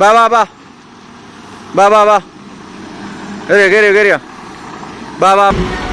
Va, va, va. Va, va, va. Quería, quería, quería. Va, va.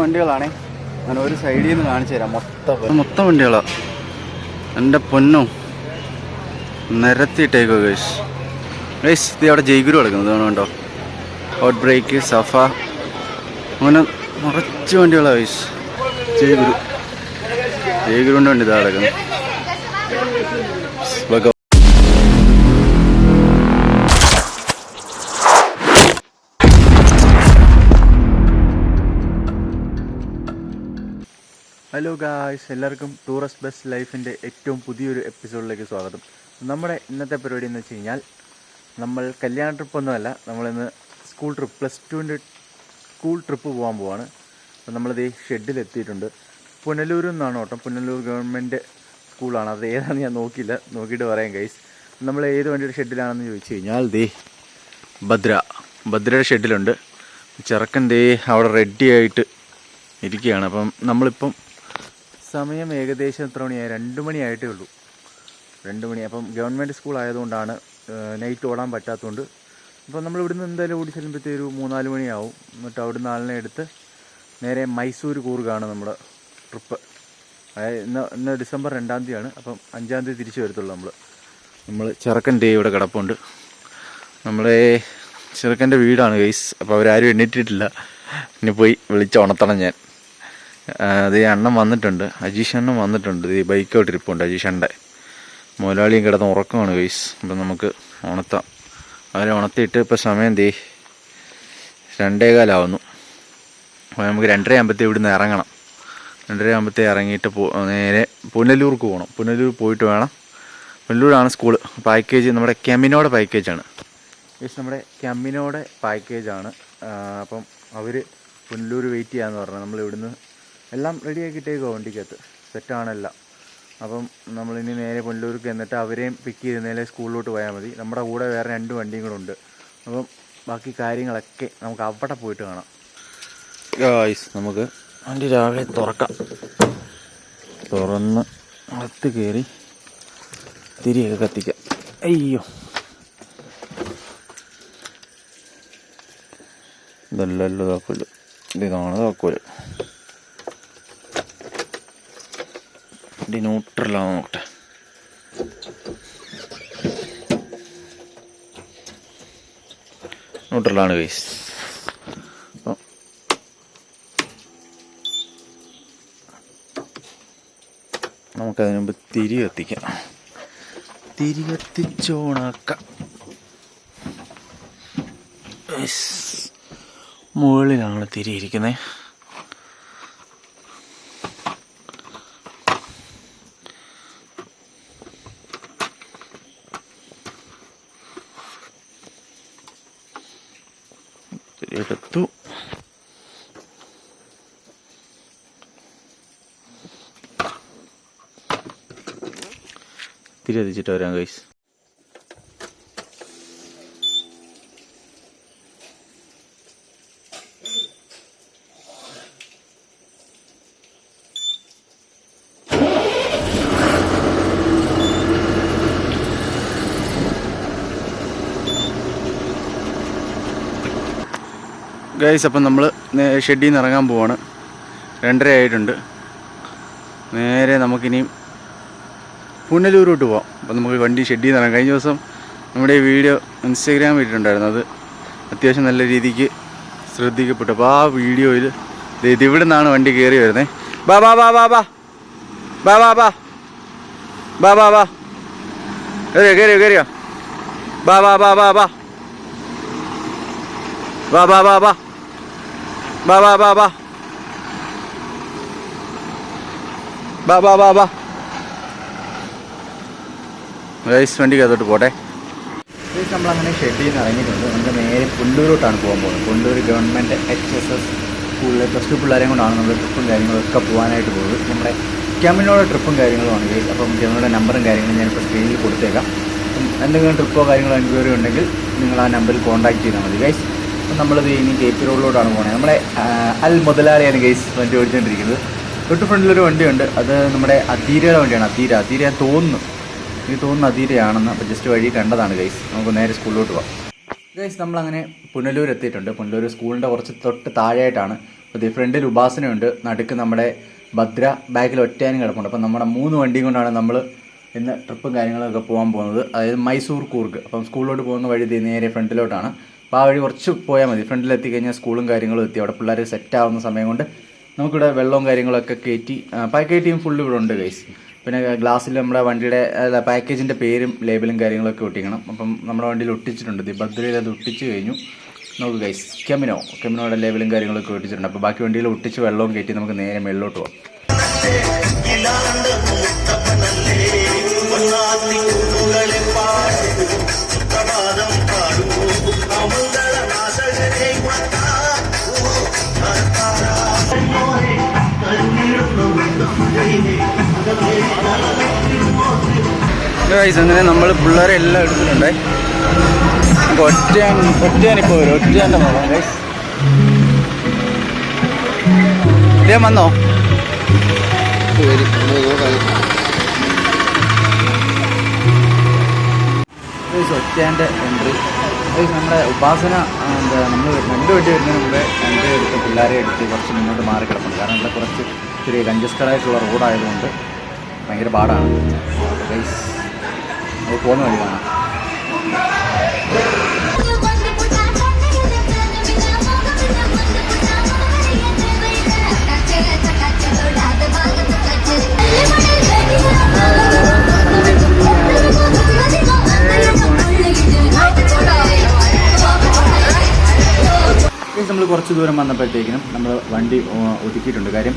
വണ്ടികളാണ്. ഞാൻ ഒരു സൈഡിൽ നിന്ന് കാണിച്ചു തരാം. മൊത്തം മൊത്തം വണ്ടികളാണ് എന്റെ പൊന്നോ നിരത്തിയിട്ടേക്കോ ഗൈസ് ഗൈസ് ഇത് അവിടെ ജയ്ഗുരു കിടക്കുന്നത് കാണുന്നുണ്ടോ? ഔട്ട് ബ്രേക്ക് സഫ. അങ്ങനെ നിറച്ച് വണ്ടികളാണ് ഗൈസ് ജയ്ഗുരു. ജയ്ഗുരുണ്ട് വണ്ടി ഇതാ കിടക്കുന്നത്. ഹലോ ഗായ്സ് എല്ലാവർക്കും ടൂറിസ്റ്റ് ബസ് ലൈഫിന്റെ ഏറ്റവും പുതിയൊരു എപ്പിസോഡിലേക്ക് സ്വാഗതം. നമ്മുടെ ഇന്നത്തെ പരിപാടി എന്ന് വെച്ച് കഴിഞ്ഞാൽ നമ്മൾ കല്യാണ ട്രിപ്പൊന്നുമല്ല നമ്മളിന്ന് സ്കൂൾ ട്രിപ്പ് പ്ലസ് ടുവിന്റെ സ്കൂൾ ട്രിപ്പ് പോകാൻ പോവാണ്. അപ്പോൾ നമ്മളിത് ഷെഡിൽ എത്തിയിട്ടുണ്ട്. പുനലൂരിൽ നിന്നാണ് ഓട്ടം പുനലൂർ ഗവൺമെന്റ് സ്കൂളാണ് അത് ഏതാണെന്ന് ഞാൻ നോക്കിയില്ല. നോക്കിയിട്ട് പറയാം ഗൈസ് നമ്മൾ ഏത് വണ്ടിയുടെ ഷെഡിലാണെന്ന് ചോദിച്ചു കഴിഞ്ഞാൽ ദേ ഭദ്ര. ഭദ്രയുടെ ഷെഡിലുണ്ട് ചെറുക്കൻ ദേ അവിടെ റെഡി ആയിട്ട് ഇരിക്കുകയാണ്. അപ്പം നമ്മളിപ്പം സമയം ഏകദേശം എത്ര മണിയായി? രണ്ട് മണിയായിട്ടേ ഉള്ളൂ. രണ്ട് മണി. അപ്പം ഗവൺമെന്റ് സ്കൂൾ ആയതുകൊണ്ടാണ് നൈറ്റ് ഓടാൻ പറ്റാത്തതുകൊണ്ട് അപ്പോൾ നമ്മൾ ഇവിടുന്ന് എന്തായാലും ഓടി ചെല്ലുമ്പോഴത്തേക്ക് ഒരു മൂന്നാൽ മണിയാവും. എന്നിട്ട് അവിടുന്ന് ആളിനെ എടുത്ത് നേരെ മൈസൂർ കൂറുകയാണ് നമ്മുടെ ട്രിപ്പ്. അതായത് ഇന്ന് ഇന്ന് ഡിസംബർ രണ്ടാം തീയതിയാണ്. അപ്പം അഞ്ചാം തീയതി തിരിച്ചു വരത്തുള്ളൂ നമ്മൾ നമ്മൾ ചെറുക്കന്റെ ഇവിടെ കിടപ്പുണ്ട്. നമ്മളെ ചെറുക്കന്റെ വീടാണ് ഗൈസ്. അപ്പോൾ അവരാരും എണ്ണിട്ടിട്ടില്ല. ഇനി പോയി വിളിച്ച് ഉണർത്തണം ഞാൻ. അത് എണ്ണം അണ്ണൻ വന്നിട്ടുണ്ട്. അജീഷ് അണ്ണൻ വന്നിട്ടുണ്ട്. ഈ ബൈക്കോട്ട് ഇരിപ്പുണ്ട് അജീഷന്റെ മുതലാളിയും കിടന്ന് ഉറക്കമാണ് ഗൈസ് അപ്പം നമുക്ക് ഉണർത്താം. അവരെ ഉണർത്തിയിട്ട് ഇപ്പോൾ സമയം ദേ രണ്ടേകാലാവുന്നു. അപ്പോൾ നമുക്ക് രണ്ടര ഇവിടുന്ന് ഇറങ്ങണം. രണ്ടര ആകുമ്പോഴത്തേ ഇറങ്ങിയിട്ട് പോ നേരെ പുനലൂർക്ക് പോകണം. പുനലൂർ പോയിട്ട് വേണം. പുനലൂരാണ് സ്കൂൾ പാക്കേജ് നമ്മുടെ കെമിനോടെ പാക്കേജാണ് യെസ് നമ്മുടെ കെമിനോടെ പാക്കേജാണ് അപ്പം അവർ പുനലൂർ വെയിറ്റ് ചെയ്യാന്ന് പറഞ്ഞു നമ്മൾ ഇവിടുന്ന് എല്ലാം റെഡി ആക്കിയിട്ടേക്കോ വണ്ടിക്കകത്ത്. സെറ്റാണെല്ലാം അപ്പം നമ്മളിനി നേരെ പുനലൂർക്ക് എന്നിട്ട് അവരെയും പിക്ക് ചെയ്ത് നേരെ സ്കൂളിലോട്ട് പോയാൽ മതി. നമ്മുടെ കൂടെ വേറെ രണ്ട് വണ്ടിയും കൂടെ ഉണ്ട്. അപ്പം ബാക്കി കാര്യങ്ങളൊക്കെ നമുക്ക് അവിടെ പോയിട്ട് കാണാം. നമുക്ക് വണ്ടി രാവിലെ തുറക്കാം. തുറന്ന് അകത്ത് കയറി തിരിയൊക്കെ കത്തിക്കാം. അയ്യോ. ഇതല്ലല്ലോ താക്കോൽ. ഇതാണ് താക്കോൽ. ഇത് ന്യൂട്രലാണ് നോക്കട്ടെ ന്യൂട്രലാണ് വേസ് അപ്പം നമുക്കതിന് മുമ്പ് തിരി കത്തിക്കാം. തിരി കത്തിച്ചോണാക്കാം. മുകളിലാണ് തിരി ഇരിക്കുന്നത് തിരി എടുത്തു തിരി എത്തിച്ചിട്ട് വരാം ഗൈസ് ഗൈസ് അപ്പം നമ്മൾ ഷെഡിൽ നിന്ന് ഇറങ്ങാൻ പോവാണ്. രണ്ടര ആയിട്ടുണ്ട് നേരെ നമുക്കിനിയും പുനലൂരോട്ട് പോവാം അപ്പം നമുക്ക് വണ്ടി ഷെഡ് നിന്ന് കഴിഞ്ഞ ദിവസം നമ്മുടെ വീഡിയോ ഇൻസ്റ്റാഗ്രാമിൽ ഇട്ടിട്ടുണ്ടായിരുന്നു അത് അത്യാവശ്യം നല്ല രീതിക്ക് ശ്രദ്ധിക്കപ്പെട്ടു അപ്പോൾ ആ വീഡിയോയിൽ ഇത് ഇവിടെ നിന്നാണ് വണ്ടി കയറി വരുന്നത് ബാ ബാ ബാ ബാ ബാ ബാ ബാ ബാ ബാ ബാ ബാ കയറിയോ കയറിയോ കയറിയോ ബാ ബാ ബാ ബാ ബാ ബാ ബാ ബാ ബാ ബാ ബാ ബാ ബാ ബാ ബാ ബാ ബാ ഗൈസ് കേട്ടോ പോട്ടെ. ഗൈസ് നമ്മളങ്ങനെ ഷെഡിൽ നിന്ന് ഇറങ്ങിയിട്ടുണ്ട്. നമുക്ക് നേരെ പുല്ലൂരോട്ടാണ് പോകാൻ പോകുന്നത്. Pullur government H S S സ്കൂളിലെ പ്ലസ് ടു പിള്ളേരെയും കൊണ്ടാണ് നമ്മൾ ട്രിപ്പും കാര്യങ്ങളൊക്കെ പോകാനായിട്ട് പോകുന്നത്. നമ്മുടെ ക്യാമിനോടെ ട്രിപ്പും കാര്യങ്ങളുമാണ് ഗൈസ് അപ്പം ക്യാമിനോടെ നമ്പറും കാര്യങ്ങളും ഞാനിപ്പോൾ സ്ക്രീനിൽ കൊടുത്തേക്കാം. എന്തെങ്കിലും ട്രിപ്പോ കാര്യങ്ങളോ എൻക്വയറി ഉണ്ടെങ്കിൽ നിങ്ങൾ ആ നമ്പറിൽ കോൺടാക്ട് ചെയ്താൽ മതി ഗൈസ് അപ്പം നമ്മളിത് ഇനി കെ പി റോഡിലോട്ടാണ് പോകുന്നത് നമ്മുടെ ആ, അൽ മുതലാളിയാണ് ഗൈസ് വണ്ടി ഓടിച്ചുകൊണ്ടിരിക്കുന്നത് തൊട്ട് ഫ്രണ്ടിലൊരു വണ്ടിയുണ്ട്. അത് നമ്മുടെ അധീരയുടെ വണ്ടിയാണ്. അധീര. അധീര തോന്നുന്നു. എനിക്ക് തോന്നുന്നു അതീരയാണെന്ന് അപ്പോൾ ജസ്റ്റ് വഴി കണ്ടതാണ് ഗൈസ് നമുക്ക് നേരെ സ്കൂളിലോട്ട് പോകാം ഗൈസ് നമ്മളങ്ങനെ പുനലൂർ എത്തിയിട്ടുണ്ട് പുനലൂർ സ്കൂളിന്റെ കുറച്ച് തൊട്ട് താഴെയായിട്ടാണ്. അപ്പോൾ ഫ്രണ്ടിൽ ഉപാസനയുണ്ട്. നടുക്ക് നമ്മുടെ ഭദ്ര ബാക്കിൽ ഒറ്റയാനും കിടപ്പുണ്ട്. അപ്പോൾ നമ്മുടെ മൂന്ന് വണ്ടി കൊണ്ടാണ് നമ്മൾ ഇന്ന് ട്രിപ്പും കാര്യങ്ങളൊക്കെ പോകാൻ പോകുന്നത്. അതായത് മൈസൂർ കൂർഗ്. അപ്പം സ്കൂളിലോട്ട് പോകുന്ന വഴി നേരെ ഫ്രണ്ടിലോട്ടാണ്. അപ്പോൾ ആ വഴി കുറച്ച് പോയാൽ മതി. ഫ്രണ്ടിലെത്തി എത്തിക്കഴിഞ്ഞാൽ സ്കൂളും കാര്യങ്ങളും എത്തി. അവിടെ പിള്ളേർ സെറ്റ് ആവുന്ന സമയം കൊണ്ട് നമുക്കിവിടെ വെള്ളവും കാര്യങ്ങളൊക്കെ കയറ്റി പാക്കേറ്റിയും ഫുള്ള് ഇവിടെ ഉണ്ട് ഗൈസ് പിന്നെ ഗ്ലാസ്സിൽ നമ്മുടെ വണ്ടിയുടെ പാക്കേജിന്റെ പേരും ലേബലും കാര്യങ്ങളൊക്കെ ഒട്ടിക്കണം. അപ്പം നമ്മുടെ വണ്ടിയിൽ ഒട്ടിച്ചിട്ടുണ്ട്. ദിബദ്രയിൽ അത് ഒട്ടിച്ച് കഴിഞ്ഞു. നമുക്ക് ഗൈസ് കെമിനോ കെമിനോയുടെ ലേബലും കാര്യങ്ങളൊക്കെ ഒട്ടിച്ചിട്ടുണ്ട്. അപ്പോൾ ബാക്കി വണ്ടിയിൽ ഒട്ടിച്ച് വെള്ളവും കയറ്റി നമുക്ക് നേരെ മേളിലോട്ട് പോകാം ഗൈസ് അങ്ങനെ നമ്മൾ പിള്ളേരെ എല്ലാം എടുത്തിട്ടുണ്ട്. നമുക്ക് ഒറ്റയാൻ ഒറ്റയാനിപ്പോൾ വരും ഒറ്റയാന്റെ നോക്കാം ഗൈസ് ഇതേ വന്നോ. ഒറ്റയാന്റെ എൻട്രി നമ്മുടെ ഉപാസന എന്താ നമ്മൾ രണ്ട് വണ്ടി വരുന്നതിന് മുമ്പേ രണ്ട് എടുത്ത് പിള്ളേരെ എടുത്ത് കുറച്ച് മുന്നോട്ട് മാറി കിടക്കുന്നു കാരണം ഇവിടെ കുറച്ച് ഇത്തിരി കഞ്ചസ്റ്റഡായിട്ടുള്ള റോഡായതുകൊണ്ട് ഭയങ്കര പാടാണ്. ഗൈസ് കാണാം നമ്മൾ കുറച്ച് ദൂരം വന്നപ്പോഴത്തേക്കിനും നമ്മൾ വണ്ടി ഒതുക്കിയിട്ടുണ്ട്. കാര്യം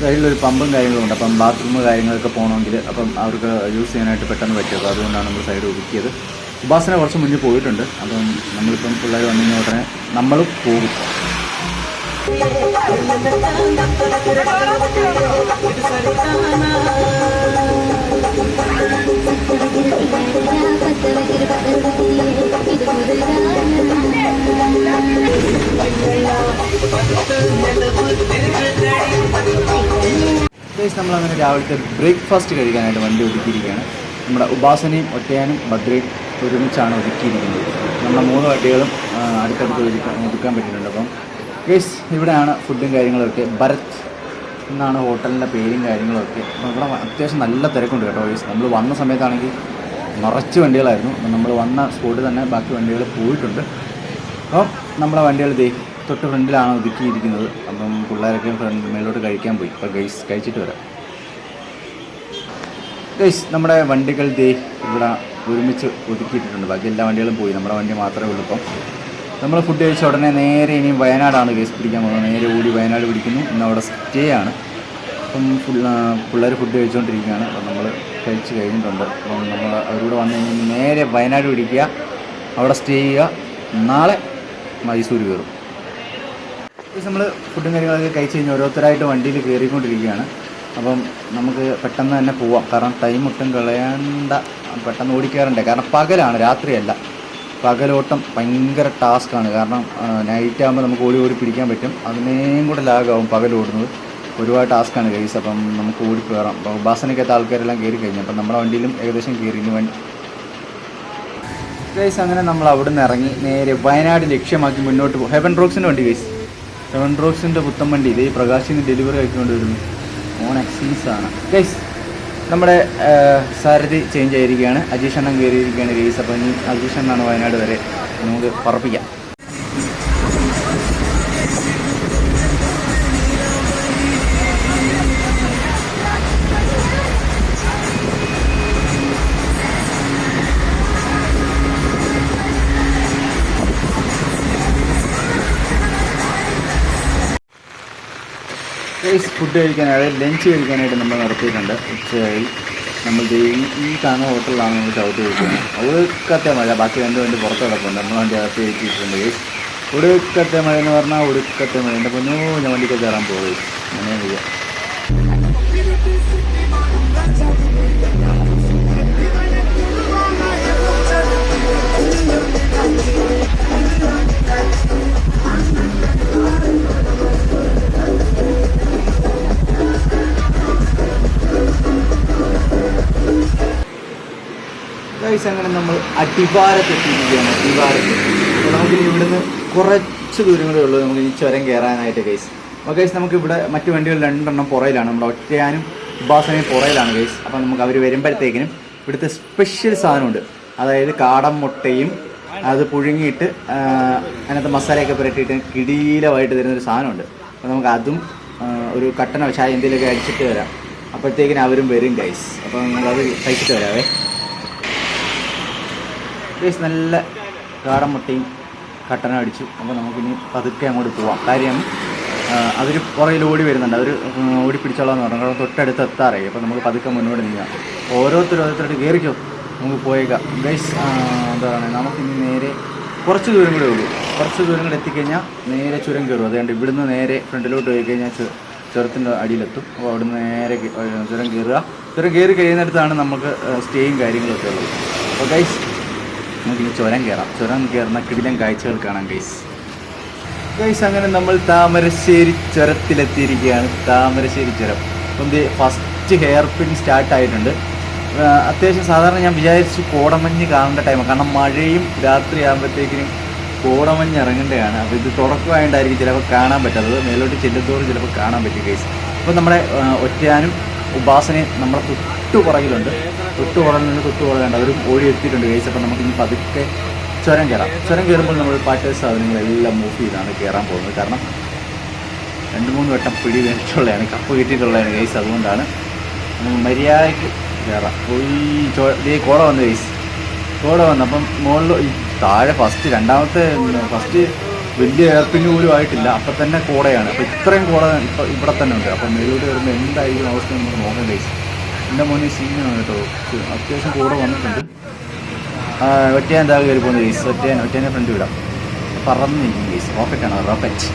സൈഡിലൊരു പമ്പും കാര്യങ്ങളും ഉണ്ട് അപ്പം ബാത്റൂം കാര്യങ്ങളൊക്കെ പോകണമെങ്കിൽ അപ്പം അവർക്ക് യൂസ് ചെയ്യാനായിട്ട് പെട്ടെന്ന് പറ്റും അപ്പോൾ അതുകൊണ്ടാണ് നമ്മൾ സൈഡ് ഒതുക്കിയത്. ഉപാസന കുറച്ച് മുന്നിൽ പോയിട്ടുണ്ട്. അപ്പം നമ്മളിപ്പം പിള്ളേർ വന്നു കഴിഞ്ഞാൽ ഉടനെ നമ്മളും പോകും. ഗൈസ് നമ്മളങ്ങനെ രാവിലത്തെ ബ്രേക്ക്ഫാസ്റ്റ് കഴിക്കാനായിട്ട് വണ്ടി ഒതുക്കിയിരിക്കുകയാണ്. നമ്മുടെ ഉപാസനയും ഒറ്റയാനും ഭദ്രയും ഒരുമിച്ചാണ് ഒതുക്കിയിരിക്കുന്നത്. നമ്മുടെ മൂന്ന് വണ്ടികളും അടുത്തടുത്ത് ഒതുക്കാൻ പറ്റിയിട്ടുണ്ട്. അപ്പം ഗൈസ് ഇവിടെയാണ് ഫുഡും കാര്യങ്ങളൊക്കെ. ഭരത് എന്നാണ് ഹോട്ടലിന്റെ പേരും കാര്യങ്ങളൊക്കെ. അപ്പോൾ ഇവിടെ അത്യാവശ്യം നല്ല തിരക്കുണ്ട് കേട്ടോ ഗൈസ് നമ്മൾ വന്ന സമയത്താണെങ്കിൽ നിറച്ച് വണ്ടികളായിരുന്നു. നമ്മൾ വന്ന സ്പോട്ടിൽ തന്നെ ബാക്കി വണ്ടികൾ പോയിട്ടുണ്ട്. അപ്പം നമ്മളെ വണ്ടികൾ ദേ തൊട്ട് ഫ്രണ്ടിലാണ് ഒതുക്കിയിരിക്കുന്നത്. അപ്പം പിള്ളേരൊക്കെ ഫ്രണ്ട് മേലോട്ട് കഴിക്കാൻ പോയി. അപ്പോൾ ഗൈസ് കഴിച്ചിട്ട് വരാം. ഗൈസ് നമ്മുടെ വണ്ടികൾ ദേ ഇവിടെ ഒരുമിച്ച് ഒതുക്കിയിട്ടുണ്ട് ബാക്കി എല്ലാ വണ്ടികളും പോയി. നമ്മുടെ വണ്ടി മാത്രമേ ഉള്ളൂ ഇപ്പം. നമ്മൾ ഫുഡ് കഴിച്ച ഉടനെ നേരെ ഇനിയും വയനാടാണ് ഗൈസ് പിടിക്കാൻ പോകുന്നത്. നേരെ ഓടി വയനാട് പിടിക്കുന്നു. ഇന്ന് അവിടെ സ്റ്റേ ആണ്. അപ്പം പിള്ളേർ ഫുഡ് കഴിച്ചുകൊണ്ടിരിക്കുകയാണ് അപ്പം നമ്മൾ കഴിച്ച് കഴിഞ്ഞിട്ടുണ്ട്. അപ്പം നമ്മൾ അവരോട് വന്നു കഴിഞ്ഞാൽ നേരെ വയനാട് പിടിക്കുക. അവിടെ സ്റ്റേ ചെയ്യുക. നാളെ മൈസൂർ കയറും. നമ്മൾ ഫുഡും കാര്യങ്ങളൊക്കെ കഴിച്ച് കഴിഞ്ഞ് ഓരോരുത്തരായിട്ട് വണ്ടിയിൽ കയറിക്കൊണ്ടിരിക്കുകയാണ് അപ്പം നമുക്ക് പെട്ടെന്ന് തന്നെ പോവാം. കാരണം ടൈം ഒട്ടും കളയണ്ട പെട്ടെന്ന് ഓടിക്കാറുണ്ട്. കാരണം പകലാണ് രാത്രിയല്ല. പകലോട്ടം ഭയങ്കര ടാസ്ക്കാണ് കാരണം നൈറ്റ് ആകുമ്പോൾ നമുക്ക് ഓടി ഓടി പിടിക്കാൻ പറ്റും. അതിനേയും കൂടെ ലാഗാവും പകലോടുന്നത് ഒരുപാട് ടാസ്ക്കാണ് കൈസ് അപ്പം നമുക്ക് ഓടി കയറാം അപ്പോൾ ബസ്സിനൊക്കെ ആൾക്കാരെല്ലാം കയറി കഴിഞ്ഞു. അപ്പം നമ്മുടെ വണ്ടിയിലും ഏകദേശം കയറി ഇനി വണ്ടി ഗൈസ് അങ്ങനെ നമ്മൾ അവിടെ നിന്ന് ഇറങ്ങി നേരെ വയനാട് ലക്ഷ്യമാക്കി മുന്നോട്ട് പോകും ഹെവൻ റോക്സിന്റെ വണ്ടി ഗൈസ് ഹെവൻ റോക്സിന്റെ പുത്തൻ വണ്ടി. ഇതേ പ്രകാശിന് ഡെലിവറി ആയിക്കൊണ്ട് വരുന്നു ഓൺ ആണ്. ഗൈസ് നമ്മുടെ സാരഥി ചേഞ്ച് ആയിരിക്കുകയാണ്. അജീഷ് എണ്ണം കയറിയിരിക്കുകയാണ് ഗൈസ് അപ്പോൾ ഇനി അജീഷ് എണ്ണാണ് വയനാട് വരെ നമുക്ക് പറപ്പിക്കാം. ഗൈസ് ഫുഡ് കഴിക്കാനായിട്ട് ലഞ്ച് കഴിക്കാനായിട്ട് നമ്മൾ നടത്തിയിട്ടുണ്ട്. ഉച്ചയായി. നമ്മൾ ഈ- കാണുന്ന ഹോട്ടലിലാണ് നമ്മൾ ചവിട്ടി കഴിക്കുന്നത് ഒടുക്കത്തെ മഴ ബാക്കി രണ്ട് വണ്ടി പുറത്ത് കിടപ്പുണ്ട്. നമ്മൾ വണ്ടി അകത്ത് കയറ്റിയിട്ടുണ്ട് ഗൈസ് ഒടുക്കത്തെ മഴ എന്ന് പറഞ്ഞാൽ ഒടുക്കത്തെ മഴ. എന്റെ പൊന്നോ ഞാൻ വണ്ടിക്ക് കയറാൻ പോകും അങ്ങനെ ചെയ്യാം ഗൈസ് അങ്ങനെ നമ്മൾ അടിവാരത്തെത്തിയിരിക്കുകയാണ് അടിവാരത്ത്. അപ്പോൾ നമുക്ക് ഇവിടുന്ന് കുറച്ച് ദൂരങ്ങളേ ഉള്ളൂ. നമുക്ക് ഈ ചുരം കയറാനായിട്ട് ഗൈസ് അപ്പോൾ ഗൈസ് നമുക്ക് ഇവിടെ മറ്റു വണ്ടികൾ രണ്ടെണ്ണം പുറയിലാണ്. നമ്മുടെ ഒറ്റയാനും ഉപാസനയും പുറയിലാണ് ഗൈസ് അപ്പോൾ നമുക്ക് അവർ വരുമ്പോഴത്തേക്കിനും ഇവിടുത്തെ സ്പെഷ്യൽ സാധനമുണ്ട്. അതായത് കാടൻ മുട്ടയും അത് പുഴുങ്ങിയിട്ട് അതിനകത്ത് മസാലയൊക്കെ പുരട്ടിയിട്ട് കിടീലമായിട്ട് തരുന്നൊരു സാധനമുണ്ട്. അപ്പോൾ നമുക്ക് അതും ഒരു കട്ടനോ ചായ എന്തെങ്കിലുമൊക്കെ അടിച്ചിട്ട് വരാം. അപ്പോഴത്തേക്കിനും അവരും വരും ഗൈസ് അപ്പോൾ നമ്മളത് കഴിച്ചിട്ട് വരാവേ. ഗൈസ് നല്ല കാടൻ മുട്ടയും കട്ടനും അടിച്ചു. അപ്പോൾ നമുക്കിനി പതുക്കെ അങ്ങോട്ട് പോവാം. കാര്യം അവർ പുറകിൽ ഓടി വരുന്നുണ്ട്. അവർ ഓടി പിടിച്ചോളാന്ന് പറഞ്ഞു. കാരണം തൊട്ടടുത്ത് എത്താറായി. അപ്പോൾ നമുക്ക് പതുക്കെ മുന്നോട്ട് നീങ്ങാം. ഓരോരുത്തരും ഓരോരുത്തരായിട്ട് കയറിക്കോ നമുക്ക് പോയേക്കാം. ബേസ് എന്താ പറയുക നമുക്കിനി നേരെ കുറച്ച് ദൂരം കൂടെ ഉള്ളൂ. കുറച്ച് ദൂരം കൂടെ എത്തിക്കഴിഞ്ഞാൽ നേരെ ചുരം കയറും. അതുകൊണ്ട് ഇവിടുന്ന് നേരെ ഫ്രണ്ടിലോട്ട് പോയി കഴിഞ്ഞാൽ ചുരത്തിന്റെ അടിയിലെത്തും. അപ്പോൾ അവിടുന്ന് നേരെ ചുരം കയറുക. ചുരം കയറി കഴിയുന്നിടത്താണ് നമുക്ക് സ്റ്റേയും കാര്യങ്ങളൊക്കെ ഉള്ളത് അപ്പോൾ ഗൈസ് നമുക്കിനി ചുരം കയറാം. ചുരം കയറുന്ന കിടിലം കാഴ്ചകൾ കാണാം ഗൈസ് ഗൈസ് അങ്ങനെ നമ്മൾ താമരശ്ശേരി ചുരത്തിലെത്തിയിരിക്കുകയാണ്. താമരശ്ശേരി ചുരം. അപ്പം ഫസ്റ്റ് ഹെയർ പിൻ സ്റ്റാർട്ട് ആയിട്ടുണ്ട്. ആ, അത്യാവശ്യം സാധാരണ ഞാൻ വിചാരിച്ചു കോടമഞ്ഞ് കാണേണ്ട ടൈം കാരണം മഴയും രാത്രി ആകുമ്പോഴത്തേക്കിനും കോടമഞ്ഞ് ഇറങ്ങേണ്ടതാണ്. അപ്പോൾ ഇത് തുടക്കമായിട്ടായിരിക്കും ചിലപ്പോൾ കാണാൻ പറ്റാത്തത്. മേലോട്ട് ചെല്ലുന്തോറും ചിലപ്പോൾ കാണാൻ പറ്റും ഗൈസ് അപ്പോൾ നമ്മുടെ ഒറ്റയാനും ഉപാസനയും നമ്മുടെ തൊട്ടു പുറകിലുണ്ട് തൊട്ടു പുറകിൽ തൊട്ട് കുറയേണ്ട അവരും ഓടി എത്തിയിട്ടുണ്ട് ഗൈസ് അപ്പം നമുക്ക് ഇനി പതുക്കെ ചുരം കയറാം ചുരം കയറുമ്പോൾ നമ്മൾ പാട്ട് സാധനങ്ങളെല്ലാം മൂവ് ചെയ്താണ് കയറാൻ പോകുന്നത്. കാരണം രണ്ട് മൂന്ന് വട്ടം പിടി വേണ്ടിയിട്ടുള്ളതാണ് കപ്പ് കിട്ടിയിട്ടുള്ളതാണ് ഗൈസ് അതുകൊണ്ടാണ് മര്യാദയ്ക്ക് കയറാം ചോ ഈ കോട വന്നു ഗൈസ് കോട വന്നു. അപ്പം മുകളിൽ താഴെ ഫസ്റ്റ് രണ്ടാമത്തെ ഫസ്റ്റ് വലിയ എയർപിന് പോലും ആയിട്ടില്ല. അപ്പം തന്നെ കോടയാണ്. അപ്പം ഇത്രയും കോട ഇപ്പം ഇവിടെ തന്നെ ഉണ്ട്. അപ്പം മേലോട്ട് വരുമ്പോൾ എന്തായിരിക്കും അവസ്ഥ നമുക്ക് നോക്കേണ്ട ഗൈസ് എന്റെ മോനെ സീനാണ് കേട്ടോ. അത്യാവശ്യം കൂടെ വന്നിട്ടുണ്ട്. ഒറ്റയാൻ എന്താ കയറി പോകുന്നത് കേസ് ഒറ്റയാൻ ഒറ്റയാനെ ഫ്രണ്ട് വിടാം. പറന്നിരിക്കും കേസ് റോക്കറ്റാണ് റോക്കറ്റ്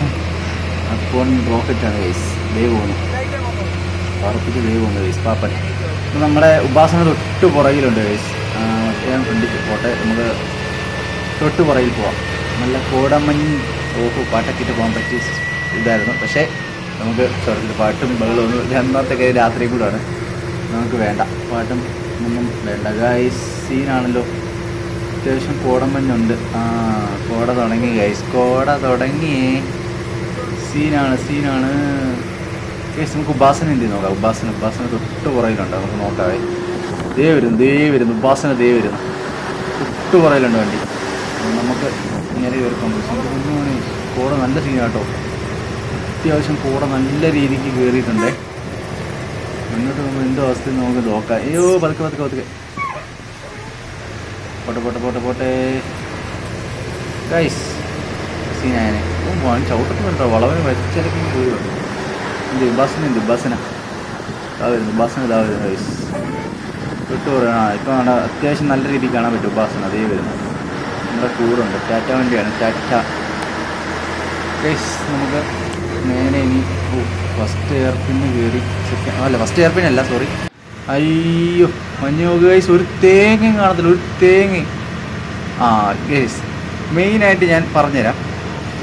അപ്പോൾ റോക്കറ്റാണ് കേസ് ദേ പോകുന്നു പറപ്പിച്ച് ദേ പോകുന്നു കേസ് പാപ്പൻ. ഇപ്പം നമ്മുടെ ഉപാസന തൊട്ട് പുറകിലുണ്ട് കേസ് ഒറ്റയാൻ ഫ്രണ്ടിൽ പോട്ടെ. നമുക്ക് തൊട്ട് പുറകിൽ പോവാം. നല്ല കോടമഞ്ഞ് ഓഹോ പാട്ടൊക്കെ പോകാൻ പറ്റിയ ഇതായിരുന്നു. പക്ഷേ നമുക്ക് സ്വർഗത്തിൽ പാട്ടും ബഹളവും ഒന്നും അന്നത്തെ രാത്രി കൂടാണ് നമുക്ക് വേണ്ട. പാട്ടും ഒന്നും വേണ്ട. ഗൈസ് സീനാണല്ലോ അത്യാവശ്യം കോടമഞ്ഞുണ്ട് ആ കോട തുടങ്ങി ഗൈസ് കോട തുടങ്ങി. സീനാണ് സീനാണ് ഗൈസ് നമുക്ക് ഉപാസന എന്ത് നോക്കാം? ഉപാസന ഉപാസന തൊട്ട് പുറകിലുണ്ട് നമുക്ക് നോക്കാം ദേ വരുന്നു ദേ വരുന്നു. ഉപാസന ദേ വരുന്നു. തൊട്ട് പുറകിലുണ്ട് വണ്ടി. നമുക്ക് നേരെ കൊണ്ടുപോയി കോട നല്ല സീനാട്ടോ അത്യാവശ്യം കൂടെ നല്ല രീതിക്ക് കയറിയിട്ടുണ്ടേ മുന്നോട്ട് നമ്മൾ എന്തോ അവസ്ഥ നമുക്ക് നോക്കാം. അയ്യോ പതുക്കെ പതുക്കെ പതുക്കെ. പോട്ടെ പോട്ടെ പോട്ടെ പോട്ടെ. ഗൈസ് സീനായനെ വൺ ചവിട്ടുന്നുണ്ടോ വളവിന് വന്നു എന്ത് ബസ്സിന് എന്ത് ബസ്സിന ഇതാ ബസ്സിന് ഇതാ ഗൈസ് വിട്ടു പറയാം ഇപ്പം അത്യാവശ്യം നല്ല രീതിയിൽ കാണാൻ പറ്റും ബസ്സിന് അതേ വരുന്നു. നമ്മുടെ കൂടുണ്ട് ടാറ്റ വണ്ടിയാണ് ടാറ്റ. ഗൈസ് നമുക്ക് നേരെ ഇനി ഫസ്റ്റ് എയർ പിന്നെ കയറി സെക്കൻഡ് അല്ല ഫസ്റ്റ് എയർപിൻ അല്ല സോറി അയ്യോ മഞ്ഞ് ഗൈസ് ഒരു തേങ്ങ കാണത്തില്ല ഒരു തേങ്ങ ആ ഗൈസ് മെയിനായിട്ട് ഞാൻ പറഞ്ഞുതരാം.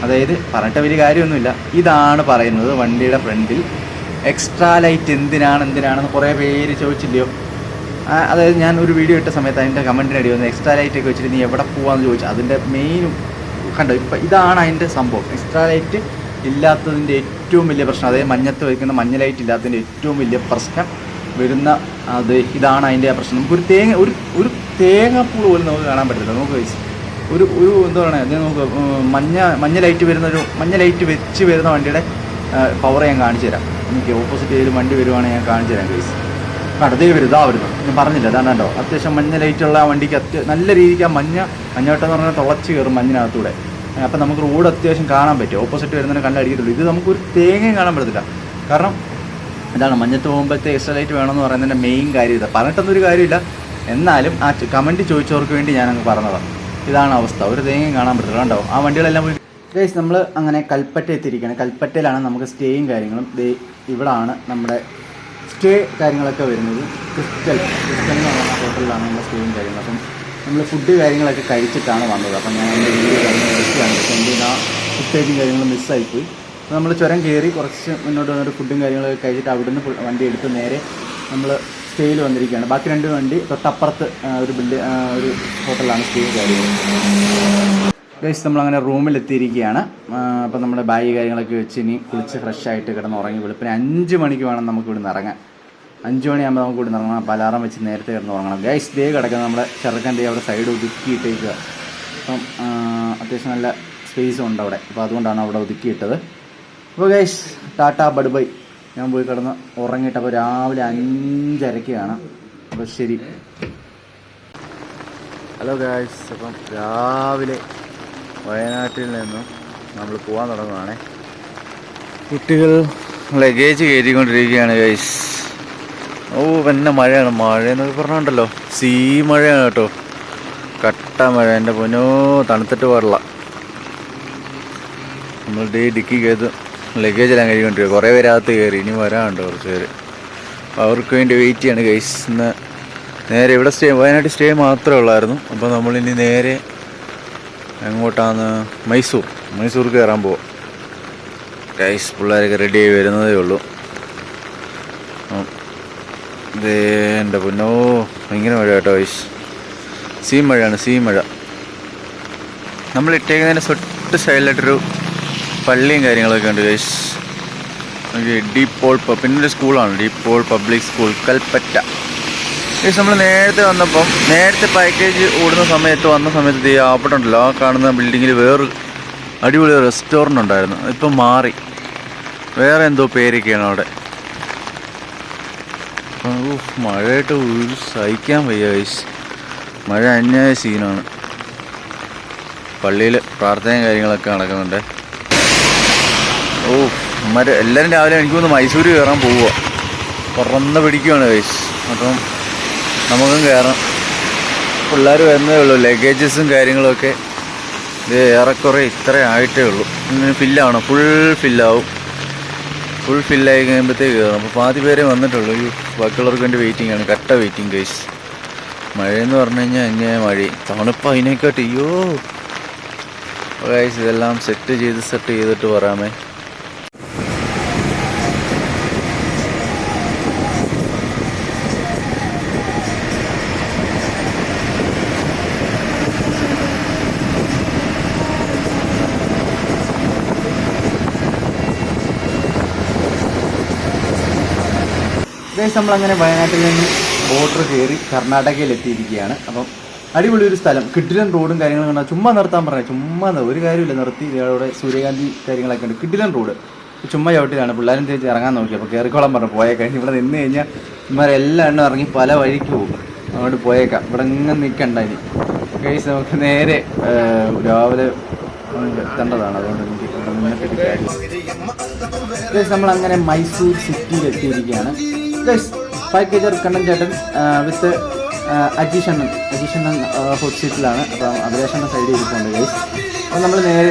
അതായത് പറഞ്ഞിട്ട് വലിയ കാര്യമൊന്നുമില്ല. ഇതാണ് പറയുന്നത് വണ്ടിയുടെ ഫ്രണ്ടിൽ. എക്സ്ട്രാ ലൈറ്റ് എന്തിനാണ് എന്തിനാണെന്ന് കുറേ പേര് ചോദിച്ചില്ലയോ? അതായത് ഞാൻ ഒരു വീഡിയോ ഇട്ട സമയത്ത് അതിന്റെ കമന്റിന് അടി വന്ന് എക്സ്ട്രാ ലൈറ്റ് ഒക്കെ വെച്ചിട്ട് നീ എവിടെ പോകാമെന്ന് ചോദിച്ചു. അതിന്റെ മെയിൻ കണ്ടോ ഇപ്പം ഇതാണ് അതിന്റെ സംഭവം. എക്സ്ട്രാ ലൈറ്റ് ഇല്ലാത്തതിന്റെ ഏറ്റവും വലിയ പ്രശ്നം അതായത് മഞ്ഞത്ത് വയ്ക്കുന്ന മഞ്ഞ ലൈറ്റ് ഇല്ലാത്തതിന്റെ ഏറ്റവും വലിയ പ്രശ്നം വരുന്ന അത് ഇതാണ് അതിന്റെ പ്രശ്നം. നമുക്കൊരു തേങ്ങ ഒരു ഒരു തേങ്ങാപ്പൂൾ പോലും നമുക്ക് കാണാൻ പറ്റില്ല നമുക്ക്. ഒരു ഒരു എന്താ പറയുക അതിന് നമുക്ക് മഞ്ഞ മഞ്ഞ ലൈറ്റ് വരുന്ന ഒരു മഞ്ഞ ലൈറ്റ് വെച്ച് വരുന്ന വണ്ടിയുടെ പവർ ഞാൻ കാണിച്ചു തരാം. എനിക്ക് ഓപ്പോസിറ്റ് ചെയ്ത് വണ്ടി വരുവാണെങ്കിൽ ഞാൻ കാണിച്ചു തരാം കേസ് അടുത്തേ വരും ഇതാ വരുന്നു ഞാൻ പറഞ്ഞില്ല അതാണ് കേട്ടോ അത്യാവശ്യം മഞ്ഞ ലൈറ്റുള്ള ആ വണ്ടിക്ക് അത്യ നല്ല രീതിക്ക് ആ മഞ്ഞ മഞ്ഞവട്ടം എന്ന് പറഞ്ഞാൽ തുളച്ച് കയറും മഞ്ഞിനകത്തൂടെ. അപ്പം നമുക്ക് റോഡ് അത്യാവശ്യം കാണാൻ പറ്റും. ഓപ്പോസിറ്റ് വരുന്നതിന് കണ്ടടിക്കത്തുള്ളൂ ഇത് നമുക്കൊരു തേങ്ങയും കാണാൻ പറ്റത്തില്ല. കാരണം ഇതാണ് മഞ്ഞത്ത് പോകുമ്പോഴത്തെ എക്സ്ട്രാ ലൈറ്റ് വേണമെന്ന് പറയുന്നതിന്റെ മെയിൻ കാര്യം ഇതാണ് പറഞ്ഞിട്ടൊന്നും ഒരു കാര്യമില്ല. എന്നാലും ആ കമന്റ് ചോദിച്ചവർക്ക് വേണ്ടി ഞാനങ്ങ് പറഞ്ഞതാണ് ഇതാണ് അവസ്ഥ. ഒരു തേങ്ങയും കാണാൻ പറ്റത്തില്ല. കണ്ടോ? ആ വണ്ടികളെല്ലാം പോയി. ഗൈസ് നമ്മൾ അങ്ങനെ കൽപ്പറ്റ എത്തിയിരിക്കുകയാണ്. കൽപ്പറ്റയിലാണ് നമുക്ക് സ്റ്റേയും കാര്യങ്ങളും. ദേ ഇവിടാണ് നമ്മുടെ സ്റ്റേ കാര്യങ്ങളൊക്കെ വരുന്നത്. ക്രിസ്റ്റൽ ക്രിസ്റ്റൽ എന്ന് പറയുന്ന ഹോട്ടലിലാണ് നമ്മുടെ സ്റ്റേയും കാര്യങ്ങളും. അപ്പം നമ്മൾ ഫുഡ് കാര്യങ്ങളൊക്കെ കഴിച്ചിട്ടാണ് വന്നത്. അപ്പം ഞാൻ എന്റെ വീഡിയോ കാര്യങ്ങൾ എടുക്കുകയാണ് പക്ഷേ എന്റെ ആ ഫുട്ടേജും കാര്യങ്ങളും മിസ്സായിപ്പോയി അപ്പോൾ നമ്മൾ ചുരം കയറി കുറച്ച് മുന്നോട്ട് വന്നിട്ട് ഫുഡും കാര്യങ്ങളൊക്കെ കഴിച്ചിട്ട് അവിടെ നിന്ന് വണ്ടി എടുത്ത് നേരെ നമ്മൾ സ്റ്റേയിൽ വന്നിരിക്കുകയാണ്. ബാക്കി രണ്ട് വണ്ടി തൊട്ടപ്പുറത്ത് ഒരു ബിൽഡ് ഒരു ഹോട്ടലാണ് സ്റ്റേ കാര്യങ്ങൾ ഗൈസ് നമ്മളങ്ങനെ റൂമിലെത്തിയിരിക്കുകയാണ് അപ്പോൾ നമ്മുടെ ബാഗ് കാര്യങ്ങളൊക്കെ വെച്ച് ഇനി കുളിച്ച് ഫ്രഷ് ആയിട്ട് കിടന്ന് ഉറങ്ങി വെളുപ്പിന് അഞ്ച് മണിക്ക് വേണം നമുക്ക് ഇവിടുന്ന് ഇറങ്ങാൻ. അഞ്ച് മണിയാകുമ്പോൾ നമുക്ക് ഇവിടുന്ന് ഇറങ്ങണം. അപ്പോൾ അലാറം വെച്ച് നേരത്തെ കിടന്ന് ഉറങ്ങണം. ഗൈസ് ദേ കിടക്കുന്നത് നമ്മുടെ ചെറുക്കന്റെ അവിടെ സൈഡ് ഒതുക്കിയിട്ടേക്കുക അപ്പം അത്യാവശ്യം നല്ല സ്പേസും ഉണ്ട് അവിടെ. അപ്പോൾ അതുകൊണ്ടാണ് അവിടെ ഒതുക്കിയിട്ടത്. അപ്പോൾ ഗൈസ് ടാറ്റ ബഡ്ബൈ ഞാൻ പോയി കിടന്ന് ഉറങ്ങിയിട്ട് അപ്പോൾ രാവിലെ കാണാം അപ്പോൾ ശരി. ഹലോ ഗായ്സ് അപ്പം രാവിലെ വയനാട്ടിൽ നിന്നും നമ്മൾ പോകാൻ തുടങ്ങുവാണേ. കുട്ടികൾ ലഗേജ് കയറ്റിക്കൊണ്ടിരിക്കുകയാണ് ഗൈസ് ഓ പിന്നെ മഴയാണ്. മഴ എന്നൊക്കെ പറഞ്ഞുണ്ടല്ലോ. സീ മഴയാണ് കേട്ടോ. കട്ട മഴ. എന്റെ പൊന്നോ തണുത്തിട്ട് പാടില്ല നമ്മൾ ഡേ ഡിക്കിക്കകത്ത് ലഗേജ് എല്ലാം കഴുകിക്കൊണ്ടിരിക്കുക കുറേ പേര് അകത്ത് കയറി. ഇനി വരാനുണ്ട് കുറച്ച് പേര്. അവർക്ക് വേണ്ടി വെയിറ്റ് ചെയ്യാണ് ഗൈസ് ഇന്ന് നേരെ ഇവിടെ സ്റ്റേ വയനാട്ടിൽ സ്റ്റേ മാത്രമേ ഉള്ളായിരുന്നു. അപ്പോൾ നമ്മളിനി നേരെ എങ്ങോട്ടാണ്? മൈസൂർ. മൈസൂർ കയറാൻ പോവാം. ഗൈസ് പിള്ളേരൊക്കെ റെഡി ആയി വരുന്നതേ ഉള്ളൂ. ദേ പൊന്നോ ഭയങ്കര മഴ കേട്ടോ വൈസ് സീ മഴയാണ് സീ മഴ. നമ്മൾ ഇട്ടേക്കുന്നതിന് തൊട്ട് സൈഡിലായിട്ടൊരു പള്ളിയും കാര്യങ്ങളൊക്കെ ഉണ്ട് ഗൈസ് ഡീപ് പോൾ ഒരു സ്കൂളാണ് De Paul public school Kalpetta. Guys നമ്മൾ നേരത്തെ വന്നപ്പം നേരത്തെ പാക്കേജ് ഓടുന്ന സമയത്ത് വന്ന സമയത്ത് ഈ ആപ്പിട്ടുണ്ടല്ലോ ആ കാണുന്ന ബിൽഡിങ്ങിൽ വേറൊരു അടിപൊളി റെസ്റ്റോറന്റ് ഉണ്ടായിരുന്നു. ഇപ്പം മാറി. വേറെ എന്തോ പേരൊക്കെയാണ് അവിടെ. മഴയായിട്ട് ഒരു സഹിക്കാൻ വയ്യ വയസ് മഴ അന്യായ സീനാണ് പള്ളിയിൽ പ്രാർത്ഥനയും കാര്യങ്ങളൊക്കെ നടക്കുന്നുണ്ട്. ഓ മര എല്ലാവരും രാവിലെ എനിക്ക് തോന്നുന്നു മൈസൂർ കയറാൻ പോവുക പുറന്ന് പിടിക്കുവാണ് വയസ് അപ്പം നമുക്കും കയറാം പിള്ളേർ വരുന്നതേ ഉള്ളൂ ലഗേജസും കാര്യങ്ങളൊക്കെ. ഇത് ഏറെക്കുറെ ഇത്ര ആയിട്ടേ ഉള്ളൂ. ഇങ്ങനെ ഫില്ലാണ് ഫുൾ ഫില്ലാവും ഫുൾ ഫില്ലായി കഴിയുമ്പോഴത്തേക്ക് കയറും. അപ്പോൾ പാതി പേരെ വന്നിട്ടുള്ളൂ. ബാക്കിയുള്ളവർക്ക് വേണ്ടി വെയിറ്റിംഗ് ആണ്. കട്ട വെയിറ്റിംഗ് ഗൈസ് മഴയെന്ന് പറഞ്ഞു കഴിഞ്ഞാൽ എങ്ങനെ മഴ. തണുപ്പ് അതിനെക്കാട്ടി. അയ്യോ. ഗൈസ് ഇതെല്ലാം സെറ്റ് ചെയ്ത് സെറ്റ് ചെയ്തിട്ട് പറയാമേ ഗൈസ് നമ്മളങ്ങനെ വയനാട്ടിൽ നിന്ന് ബോർഡർ കയറി കർണാടകയിൽ എത്തിയിരിക്കുകയാണ് അപ്പം അടിപൊളി ഒരു സ്ഥലം. കിഡിലൻ റോഡും കാര്യങ്ങളും കണ്ടാൽ ചുമ്മാ നിർത്താൻ പറഞ്ഞു ചുമ്മാ ഒരു കാര്യമില്ല നിർത്തി അവിടെ സൂര്യകാന്തി കാര്യങ്ങളൊക്കെ ഉണ്ട്. കിഡിലൻ റോഡ് ചുമ്മാ ചവിട്ടിലാണ് പിള്ളേരും തേച്ച് ഇറങ്ങാൻ നോക്കി. അപ്പോൾ കയറിക്കോളാൻ പറഞ്ഞു പോയേക്കാം. ഇവിടെ നിന്ന് കഴിഞ്ഞാൽ ഇമാരെല്ലാം എണ്ണം ഇറങ്ങി പല വഴിക്ക് പോകും. അങ്ങോട്ട് പോയേക്കാം. ഇവിടെ ഇങ്ങനെ നിൽക്കണ്ട ഇനി. ഗൈസ് നമുക്ക് നേരെ രാവിലെ എത്തേണ്ടതാണ്. അതുകൊണ്ട് എനിക്ക് നമ്മൾ അങ്ങനെ മൈസൂർ സിറ്റിയിൽ എത്തിയിരിക്കുകയാണ് ഗൈസ് പാക്കേജർ കണ്ണൻ ചേട്ടൻ വിത്ത് അജീഷ് അണ്ണൻ. അജീഷ് അണ്ണൻ ഹോട്ട് സീറ്റിലാണ് അപ്പം അഭിലാഷണ്ണൻ സൈഡിൽ ഇരിപ്പുണ്ട് ഗൈസ് അപ്പം നമ്മൾ നേരെ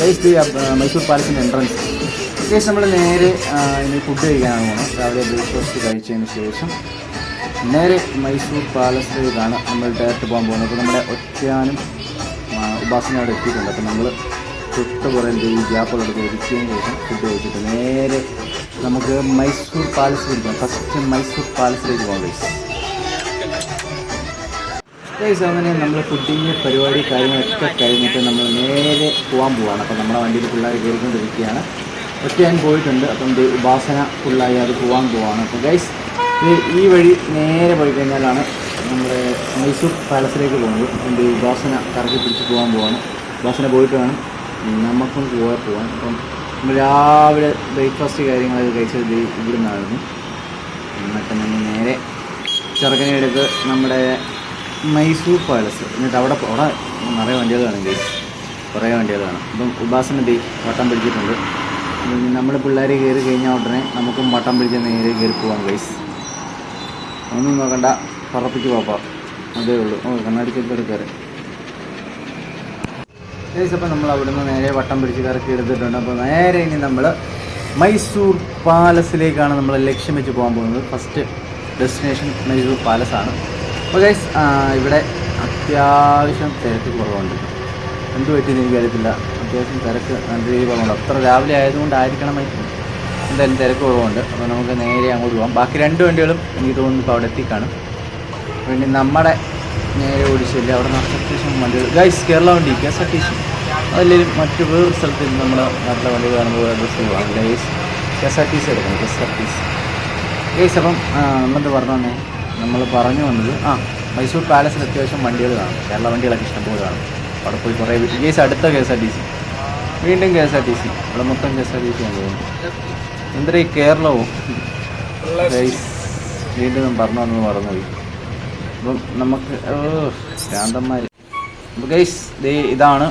ഗൈസ് ദി മൈസൂർ പാലസിന്റെ എൻട്രൻസ് ഗൈസ് നമ്മൾ നേരെ ഇനി ഫുഡ് കഴിക്കാനാണ് പോകണം രാവിലെ ബ്രേക്ക്ഫാസ്റ്റ് കഴിച്ചതിന് ശേഷം നേരെ മൈസൂർ പാലസിലേക്കാണ് നമ്മൾ ഡയറക്റ്റ് പോകാൻ പോകുന്നത്. അപ്പോൾ നമ്മുടെ ഒറ്റയാനും ഉപാസന അവിടെ എത്തിയിട്ടുണ്ട്. അപ്പോൾ നമ്മൾ തൊട്ട് കുറേ ഈ ഗ്യാപ്പുകളൊക്കെ ഒരുക്കിയതിന് ശേഷം ഫുഡ് കഴിച്ചിട്ട് നേരെ നമുക്ക് മൈസൂർ പാലസിലേക്ക് ഫസ്റ്റ് മൈസൂർ പാലസിലേക്ക് പോകാം ഗൈസ് അങ്ങനെ നമ്മൾ ഫുഡിങ് പരിപാടി കാര്യങ്ങളൊക്കെ കഴിഞ്ഞിട്ട് നമ്മൾ നേരെ പോകാൻ പോവാണ്. അപ്പോൾ നമ്മുടെ വണ്ടിയിൽ പിള്ളേർ കയറിക്കൊണ്ടിരിക്കുകയാണ്. ഒറ്റ ഞാൻ പോയിട്ടുണ്ട്. അപ്പം ഉപാസന ഫുള്ളായി അത് പോകാൻ പോവാണ്. അപ്പോൾ ഗൈസ് ഈ വഴി നേരെ പോയി കഴിഞ്ഞാലാണ് നമ്മുടെ മൈസൂർ പാലസിലേക്ക് പോകുന്നത്. എന്റെ ഉപാസന കറക്കി പിടിച്ച് പോകാൻ പോവാണ്. ഉപാസന പോയിട്ട് വേണം. നമുക്കും പോകാൻ പോകാൻ അപ്പം രാവിലെ ബ്രേക്ക്ഫാസ്റ്റ് കാര്യങ്ങളൊക്കെ കഴിച്ചത് ഇവിടെ നിന്നായിരുന്നു എന്നിട്ട് നമ്മൾ നേരെ ചെറുക്കനെ എടുത്ത് നമ്മുടെ മൈസൂർ പാലസ്. എന്നിട്ട് അവിടെ അവിടെ നിറയെ വണ്ടികൾ കാണും ഗൈസ് കുറേ വണ്ടികൾ കാണും. ഇപ്പം ഉപാസന ബി വട്ടം പിടിച്ചിട്ടുണ്ട്. നമ്മൾ പിള്ളേർ കയറി കഴിഞ്ഞാൽ ഉടനെ നമുക്കും വട്ടം പിടിച്ച് നേരെ കയറി പോകാം ഗൈസ് ഒന്നും നോക്കണ്ട. പറപ്പിച്ച് പോപ്പാം അതേ ഉള്ളൂ. ഓ കണ്ണാടിക്കൊക്കെ എടുക്കാറ് അപ്പോൾ നമ്മൾ അവിടുന്ന് നേരെ വട്ടം പിടിച്ച് കറക്കി എടുത്തിട്ടുണ്ട്. അപ്പോൾ നേരെ ഇനി നമ്മൾ മൈസൂർ പാലസിലേക്കാണ് നമ്മൾ ലക്ഷ്യം വെച്ച് പോകാൻ പോകുന്നത്. ഫസ്റ്റ് ഡെസ്റ്റിനേഷൻ മൈസൂർ പാലസാണ്. അപ്പോൾ ഗൈസ് ഇവിടെ അത്യാവശ്യം തിരക്ക് കുറവുണ്ട്. എന്ത് പറ്റിയെന്ന് എനിക്കറിയത്തില്ല അത്യാവശ്യം തിരക്ക് നല്ല രീതിയിൽ കുറവുണ്ട്. അത്ര രാവിലെ ആയതുകൊണ്ടായിരിക്കണമായിരിക്കും എന്തായാലും തിരക്ക് കുറവുണ്ട്. അപ്പോൾ നമുക്ക് നേരെ അങ്ങോട്ട് പോകാം ബാക്കി രണ്ട് വണ്ടികളും എനിക്ക് തോന്നുന്നു ഇപ്പോൾ അവിടെ എത്തിക്കാണും. വേണ്ടി നമ്മുടെ നേരെ ഓടിച്ചില്ല? അവിടെ നിന്ന് അത്യാവശ്യം വണ്ടി ഗൈസ് കേരള വണ്ടി K S R T C അതല്ലെങ്കിൽ മറ്റു വേറൊരു സ്ഥലത്ത് നിന്ന് നമ്മൾ നാട്ടിലെ വണ്ടി കാണുമ്പോൾ ബസ് പോകാം guys K S R T C എടുക്കണം. K S R T C guys അപ്പം എന്നിട്ട് പറഞ്ഞേ നമ്മൾ പറഞ്ഞു വന്നത് ആ മൈസൂർ പാലസിൽ അത്യാവശ്യം വണ്ടികൾ കാണും. കേരള വണ്ടികളൊക്കെ ഇഷ്ടംപോലെ കാണും. അവിടെ പോയി കുറേ ഗൈസ് അടുത്ത K S R T C വീണ്ടും K S R T C ഇവിടെ മൊത്തം K S R T C ആണ് തോന്നുന്നു എന്തായാലും ഈ കേരളവും? ഗൈസ് വീണ്ടും പറഞ്ഞു വന്നത് മറന്നുപോയി. അപ്പം നമുക്ക് ഓ ശാന്തന്മാർ അപ്പോൾ ഗൈസ് ദേ ഇതാണ്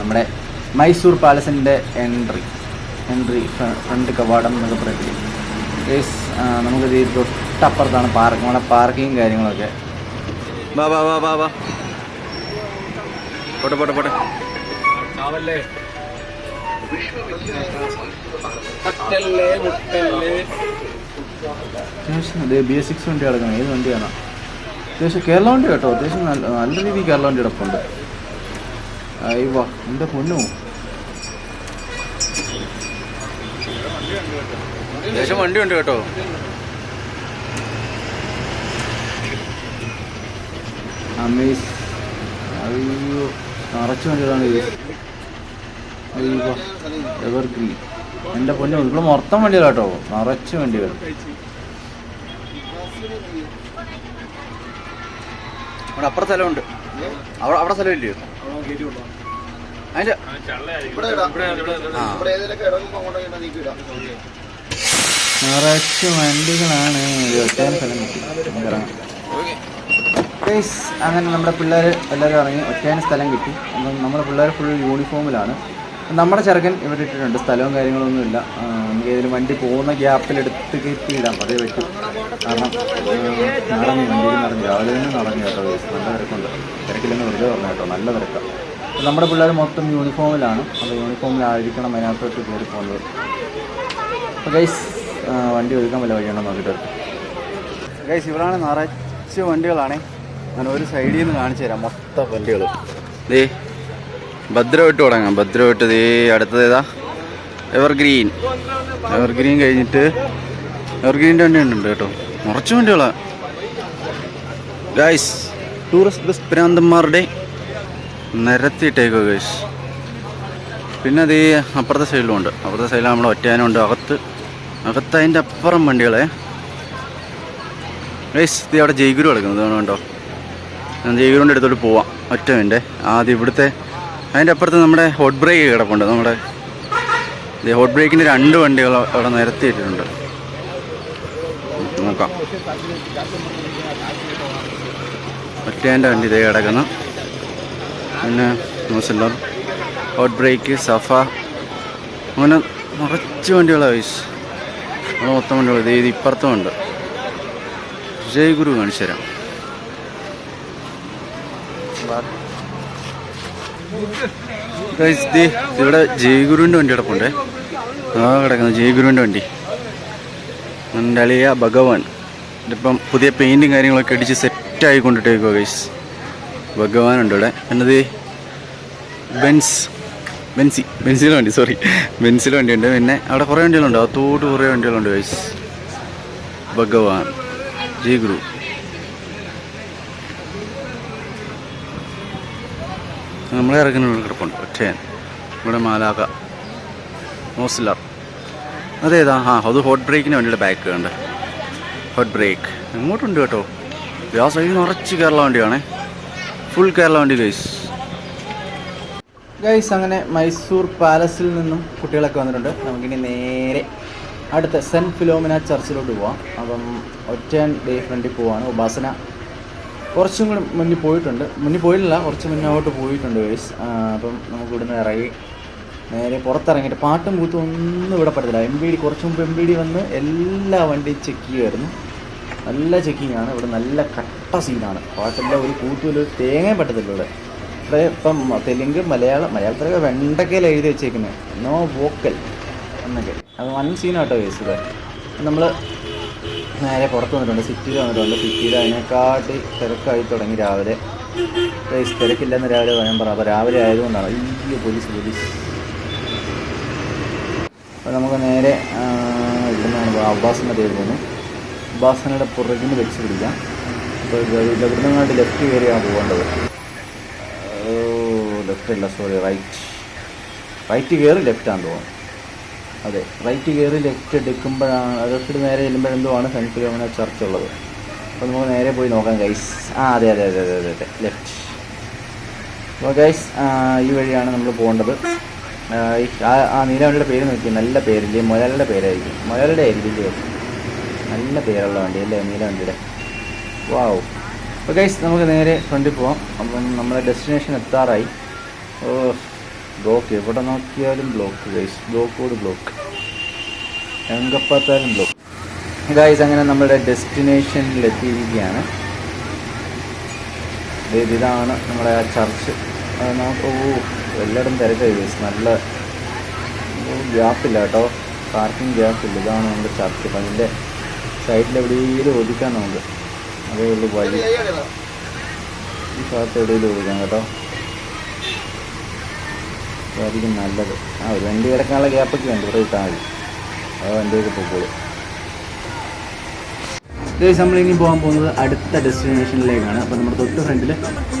നമ്മുടെ മൈസൂർ പാലസിന്റെ എൻട്രി എൻട്രി ഫ്രണ്ട് കവാടം എന്നൊക്കെ പറയത്തില്ലേ. ഗൈസ് നമുക്ക് ഇത് തൊട്ടപ്പുറത്താണ് പാർക്ക് നമ്മുടെ പാർക്കിങ് കാര്യങ്ങളൊക്കെ. വാ വാ വാ വാ വാ. പോട്ടെ പോട്ടെ പോട്ടെ. അത്യാവശ്യം അതെ ബി എസ് സിക്സ് വണ്ടി കിടക്കണം ഏത് വണ്ടിയാണ്? അത്യാവശ്യം കേരള വണ്ടി കേട്ടോ. അത്യാവശ്യം നല്ല നല്ല രീതിയിൽ കേരള വണ്ടി കിടപ്പുണ്ട് അയ്യോ എന്റെ പൊന്നു. അത്യാവശ്യം വണ്ടി ഉണ്ട് കേട്ടോ. അമേസ്. അയ്യോ നിറച്ച് വണ്ടികളാണ് ഇത്. അയ്യോ. എവർ ഗ്രീൻ എന്റെ പൊന്നു ഇവിടെ മൊത്തം വണ്ടികളാട്ടോ. നിറച്ച് വണ്ടികൾ അവിടെ അപ്പുറം സ്ഥലമുണ്ട്. അവിടെ അവിടെ സ്ഥലം ഇല്ലയോ അതിന്റെ ആ. നിറച്ച് വണ്ടികളാണ് ഒറ്റയാൻ സ്ഥലം കിട്ടി അങ്ങനെ നമ്മുടെ പിള്ളേർ എല്ലാവരും ഇറങ്ങി ഒറ്റയാൻ സ്ഥലം കിട്ടി. അപ്പം നമ്മുടെ പിള്ളേർ ഫുൾ യൂണിഫോമിലാണ് നമ്മുടെ ചെറുക്കൻ ഇവിടെ ഇട്ടിട്ടുണ്ട്. സ്ഥലവും കാര്യങ്ങളൊന്നും ഇല്ല. നമുക്ക് ഏതെങ്കിലും വണ്ടി പോകുന്ന ഗ്യാപ്പിൽ എടുത്ത് കയറ്റി ഇടാം. അതേ പറ്റും. കാരണം നടന്നു വണ്ടിയിൽ നടന്നു രാവിലെ തന്നെ നടന്നു കേട്ടോ. നല്ല തിരക്കുണ്ട്. തിരക്കില്ലെന്ന് വെറുതെ പറഞ്ഞു കേട്ടോ. നല്ല തിരക്കാണ് നമ്മുടെ പിള്ളേർ മൊത്തം യൂണിഫോമിലാണ്. അപ്പോൾ യൂണിഫോമിലായിരിക്കണം അതിനകത്തോട്ട് കയറി പോകുന്നത്. അപ്പോൾ ഗൈസ് വണ്ടി ഒതുക്കാൻ വല്ല വഴിയാണോ നോക്കിയിട്ട് ഗൈസ് ഇവിടാണ് നിറച്ച് വണ്ടികളാണേ. ഞാൻ ഒരു സൈഡിൽ നിന്ന് കാണിച്ചു തരാം മൊത്തം വണ്ടികൾ ദേ ഭദ്രമായിട്ട് തുടങ്ങാം. ഭദ്രമായിട്ട് ഈ അടുത്തത് ഏതാ? എവർഗ്രീൻ. എവർഗ്രീൻ കഴിഞ്ഞിട്ട് എവർഗ്രീന്റെ വണ്ടി ഉണ്ട് കേട്ടോ. കുറച്ച് വണ്ടികളാണ് ഗൈസ് ടൂറിസ്റ്റ് ബസ് പ്രാന്തന്മാരുടെ നിരത്തിയിട്ടേക്കോ ഗൈസ് പിന്നെ അത് ഈ അപ്പുറത്തെ സൈഡിലും ഉണ്ട്. അപ്പുറത്തെ സൈഡിൽ നമ്മൾ ഒറ്റയാനുണ്ട്. അകത്ത് അകത്ത് അതിന്റെ അപ്പുറം വണ്ടികളെ. ഗൈസ് ഇത് അവിടെ ജയ്ഗുരു കിടക്കുന്നത് കണ്ടോ? ഞാൻ ജയ്ഗുരുവിന്റെ അടുത്തോട്ട് പോവാം. ഒറ്റ വേണ്ടേ ആദ്യം ഇവിടുത്തെ അതിന്റെ അപ്പുറത്ത് നമ്മുടെ ഹോട്ട് ബ്രേക്ക് കിടപ്പുണ്ട്. നമ്മുടെ ഹോട്ട് ബ്രേക്കിന്റെ രണ്ട് വണ്ടികൾ അവിടെ നിരത്തിയിട്ടുണ്ട്. നോക്കാം. ഒറ്റേന്റെ വണ്ടി ഇതേ കിടക്കുന്നു. പിന്നെ ന്യൂസിലർ ഹോട്ട് ബ്രേക്ക് സഫ. അങ്ങനെ നിറച്ച് വണ്ടികളാണ് വയസ്സ് നമ്മൾ മൊത്തം വണ്ടികൾ. ഇത് ഇപ്പുറത്തും ഉണ്ട്. ജയ് ഗുരു കാണിച്ചു തരാം ദേ ഇവിടെ ജയ്ഗുരുവിന്റെ വണ്ടി കിടപ്പുണ്ടേ ആ കിടക്കുന്നത് ജയ്ഗുരുവിന്റെ വണ്ടി. എന്റെ അളിയ ഭഗവാൻ. ഇതിപ്പം പുതിയ പെയിന്റും കാര്യങ്ങളൊക്കെ അടിച്ച് സെറ്റ് ആയിക്കൊണ്ടിട്ടേക്കോ ഗൈസ് ഭഗവാൻ ഉണ്ട് ഇവിടെ. എന്നത്? ബെൻസ്. ബെൻസി. ബെൻസിലെ വണ്ടി സോറി ബെൻസിലെ വണ്ടിയുണ്ട്. പിന്നെ അവിടെ കുറേ വണ്ടികളുണ്ട്. അത്തോട്ട് കുറേ വണ്ടികളുണ്ട് ഗൈസ് ഭഗവാൻ. ജയ് നമ്മളെ ഇറങ്ങുന്ന കിടപ്പുണ്ട് ഒറ്റയൻ. ഇവിടെ മാലാക മോസിലർ അതേതാ? ആ അത് ഹോട്ട് ബ്രേക്കിന് വേണ്ടിയുടെ ബാക്ക് കണ്ട്. ഹോട്ട് ബ്രേക്ക് എങ്ങോട്ടുണ്ട് കേട്ടോ? ആ സൈഡിൽ നിറച്ച് കേരള വണ്ടിയാണേ. ഫുൾ കേരള വണ്ടി ഗൈസ് ഗൈസ് അങ്ങനെ മൈസൂർ പാലസിൽ നിന്നും കുട്ടികളൊക്കെ വന്നിട്ടുണ്ട്. നമുക്കിനി നേരെ അടുത്ത സെന്റ് ഫിലോമിന ചർച്ചിലോട്ട് പോവാം. അപ്പം ഒറ്റ ഡേ ഫ്രണ്ടിൽ പോവാണ്. ഉപാസന കുറച്ചും കൂടി മുന്നിൽ പോയിട്ടുണ്ട്. മുന്നിൽ പോയില്ല കുറച്ച് മുന്നോട്ട് പോയിട്ടുണ്ട് വേസ് അപ്പം നമുക്ക് ഇവിടുന്ന് ഇറങ്ങി നേരെ പുറത്തിറങ്ങിയിട്ട് പാട്ടും കൂത്തും ഒന്നും ഇവിടെ പറ്റത്തില്ല. എം ബി ഡി കുറച്ച് മുമ്പ് എം ബി ഡി വന്ന് എല്ലാ വണ്ടിയും ചെക്ക് ചെയ്യുമായിരുന്നു നല്ല ചെക്കിങ് ആണ്. ഇവിടെ നല്ല കട്ട സീനാണ് പാട്ടിന്റെ ഒരു കൂത്തുമില്ല ഒരു തേങ്ങയും പറ്റത്തില്ല ഇവിടെ. ഇവിടെ ഇപ്പം തെലുങ്ക് മലയാളം മലയാളത്തിലൊക്കെ വെണ്ടക്കയിൽ എഴുതി വെച്ചേക്കുന്നത് നോ വോക്കൽ എന്നൊക്കെ. അത് വൺ സീനാട്ടോ വേസ് ഇത്. നമ്മൾ നേരെ പുറത്ത് വന്നിട്ടുണ്ട്. സിറ്റിയിൽ വന്നിട്ടുണ്ട്. സിറ്റിയിൽ അതിനെക്കാട്ടി തിരക്കായി തുടങ്ങി രാവിലെ. തിരക്കില്ലെന്ന് രാവിലെ പറയാൻ പറ. അപ്പോൾ രാവിലെ ആയതുകൊണ്ടാണ്. ഈ പോലീസ് പോലീസ്. അപ്പോൾ നമുക്ക് നേരെ ഇവിടുന്നാണ് അബ്ബാസിന്റെ പേര് പോകുന്നു അബ്ബാസിനയുടെ പുറകിന് വെച്ച് പിടിക്കാം. അപ്പോൾ ഇവിടുന്ന് ലെഫ്റ്റ് കയറിയാണ് പോകേണ്ടത്. ഓ ലെഫ്റ്റ് അല്ല സോറി റൈറ്റ് റൈറ്റ് കയറി ലെഫ്റ്റാണ് തോന്നുന്നു. അതെ റൈറ്റ് കയറി ലെഫ്റ്റ് എടുക്കുമ്പോഴാണ് ലെഫ്റ്റ് നേരെ ചെല്ലുമ്പോഴെന്തോ ആണ് സെന്റ് ഫിലോമിന ചർച്ച് ഉള്ളത്. അപ്പോൾ നമുക്ക് നേരെ പോയി നോക്കാം ഗൈസ് ആ അതെ അതെ അതെ അതെ അതെ അതെ ലെഫ്റ്റ് അപ്പോൾ ഗൈസ് ഈ വഴിയാണ് നമ്മൾ പോകേണ്ടത്. ആ, നീലവണ്ടിയുടെ പേര് നോക്കി നല്ല പേരില്ലേ? മുയലുടെ പേരായിരിക്കും. മുയലുടെ ആയിരിക്കില്ലേ? നല്ല പേരുള്ള വണ്ടി അല്ലേ നീലവണ്ടിയുടെ വാവ് അപ്പോൾ ഗൈസ് നമുക്ക് നേരെ ഫ്രണ്ടിൽ പോവാം. അപ്പം നമ്മുടെ ഡെസ്റ്റിനേഷൻ എത്താറായി. ഓ ബ്ലോക്ക് എവിടെ നോക്കിയാലും ബ്ലോക്ക് ഗൈസ് ബ്ലോക്കോട് ബ്ലോക്ക്. എങ്കപ്പാത്താലും ബ്ലോക്ക്. ഗൈസ് അങ്ങനെ നമ്മുടെ ഡെസ്റ്റിനേഷനിൽ എത്തിയിരിക്കുകയാണ്. ഇതാണ് നമ്മുടെ ആ ചർച്ച് ഓ എല്ലായിടും തിരക്കായി ഗൈസ് നല്ല ഗ്യാപ്പില്ല കേട്ടോ. പാർക്കിംഗ് ഗ്യാപ്പില്ല ഇതാണ് നമ്മുടെ ചർച്ച് അപ്പം അതിന്റെ സൈഡിൽ എവിടെയെങ്കിലും ഒതുക്കാൻ നമുക്ക്. അതേ ഉള്ളൂ വഴി. ഈ ഭാഗത്ത് എവിടെയെങ്കിലും ഒതുക്കാം കേട്ടോ. അതായിരിക്കും നല്ലത്. ആ ഒരു വണ്ടി കിടക്കാനുള്ള ഗ്യാപ്പൊക്കെ ഉണ്ട്. ഇവിടെ ഇട്ടാൽ മതി. ആ വണ്ടിയൊക്കെ പൊക്കോളൂ. ഇനി പോകാൻ പോകുന്നത് അടുത്ത ഡെസ്റ്റിനേഷനിലേക്കാണ് അപ്പോൾ നമ്മുടെ തൊട്ട് ഫ്രണ്ടിൽ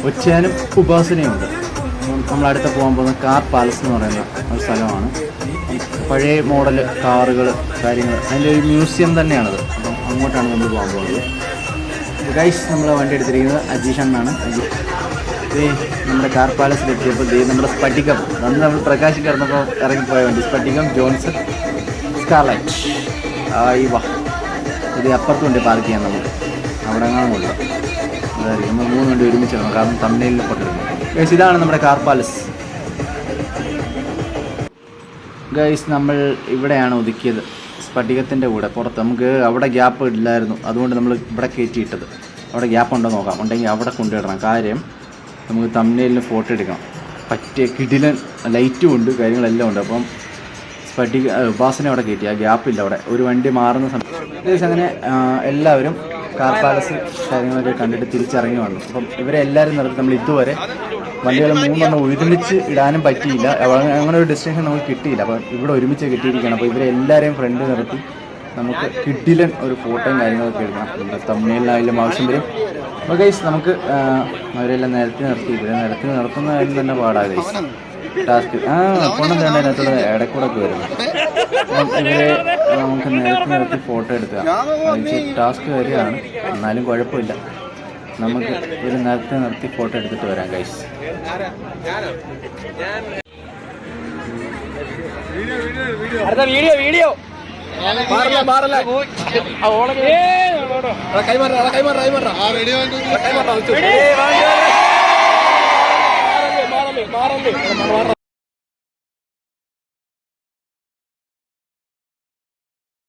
ഒച്ചാനും ഉപാസനയുണ്ട്. ഉണ്ട് നമ്മൾ അടുത്ത പോകാൻ പോകുന്ന കാർ പാലസ് എന്ന് പറയുന്ന ഒരു സ്ഥലമാണ്. പഴയ മോഡൽ കാറുകൾ കാര്യങ്ങൾ. അതിന്റെ ഒരു മ്യൂസിയം തന്നെയാണത്. അപ്പം അങ്ങോട്ടാണ് നമ്മൾ പോകാൻ പോകുന്നത്. ഗൈസ് നമ്മൾ വണ്ടി എടുത്തിരിക്കുന്നത് അജീഷ് എന്നാണ് നമ്മുടെ കാർ പാലസിൽ എത്തിയപ്പോൾ നമ്മുടെ സ്പട്ടികം അന്ന് നമ്മൾ പ്രകാശ് കിടന്നപ്പോൾ ഇറങ്ങിപ്പോയ വണ്ടി. സ്പട്ടികം ജോൺസൺ സ്കാർലൈറ്റ്. ആയി വാ. ഇത് അപ്പുറത്തുണ്ട് പാർക്ക് ചെയ്യാൻ നമുക്ക്. അവിടെ എങ്ങാനും കൊള്ളാം നമ്മൾ മൂന്ന് വണ്ടി ഒരുമിച്ച് വേണം കാരണം തമിഴിൽ പൊട്ടിരുന്നു ഗൈസ് ഇതാണ് നമ്മുടെ കാർ പാലസ് ഗൈസ് നമ്മൾ ഇവിടെയാണ് ഒതുക്കിയത്. സ്ഫടികത്തിന്റെ കൂടെ പുറത്ത്. നമുക്ക് അവിടെ ഗ്യാപ്പ് ഇല്ലായിരുന്നു. അതുകൊണ്ട് നമ്മൾ ഇവിടെ കയറ്റിയിട്ടത്. അവിടെ ഗ്യാപ്പ് ഉണ്ടോ നോക്കാം. ഉണ്ടെങ്കിൽ അവിടെ കൊണ്ടുവിടണം. കാര്യം നമുക്ക് തമ്മിലിന് ഫോട്ടോ എടുക്കാം. പറ്റിയ കിടിലൻ ലൈറ്റും ഉണ്ട് കാര്യങ്ങളെല്ലാം ഉണ്ട്. അപ്പം സ്ഫടിക ഉപാസന അവിടെ കയറ്റി ആ ഗ്യാപ്പില്ല അവിടെ. ഒരു വണ്ടി മാറുന്ന സമയത്ത് അങ്ങനെ എല്ലാവരും കാർ പാലസ് കാര്യങ്ങളൊക്കെ കണ്ടിട്ട് തിരിച്ചിറങ്ങി വന്നു അപ്പം ഇവരെ എല്ലാവരും നിർത്തി നമ്മൾ ഇതുവരെ വണ്ടികൾ മൂന്നെണ്ണം ഒരുമിച്ച് ഇടാനും പറ്റിയില്ല. അങ്ങനെ ഒരു ഡെസ്റ്റിനേഷൻ നമുക്ക് കിട്ടിയില്ല. അപ്പം ഇവിടെ ഒരുമിച്ച് കിട്ടിയിരിക്കുകയാണ്. അപ്പോൾ ഇവരെ എല്ലാവരെയും ഫ്രണ്ട് നിർത്തി നമുക്ക് കിട്ടിലൻ ഒരു ഫോട്ടോയും കാര്യങ്ങളൊക്കെ എടുക്കണം തമ്മിലായാലും ആവശ്യം വരും. അപ്പോൾ ഗൈസ് നമുക്ക് അവരെല്ലാം നിരത്തി നിർത്തി. ഇവിടെ നിരത്തി നിർത്തുന്ന കാര്യം തന്നെ പാടാ ഗൈസ് ടാസ്ക് ആ പൊണ്ണം തന്നെ അതിനകത്തുള്ള ഇടക്കൂടൊക്കെ വരുന്നു. ഇവരെ നമുക്ക് നിരത്തി നിർത്തി ഫോട്ടോ എടുക്കുക. ടാസ്ക് വരികയാണ് എന്നാലും കുഴപ്പമില്ല. നമുക്ക് ഒരു നിരത്തി നിർത്തി ഫോട്ടോ എടുത്തിട്ട് വരാം ഗൈസ് അടുത്ത വീഡിയോ വീഡിയോ കൈമാറ കൈമാറ കൈമാറ കൈമാറ മാറല്ലേ മാറല്ലേ.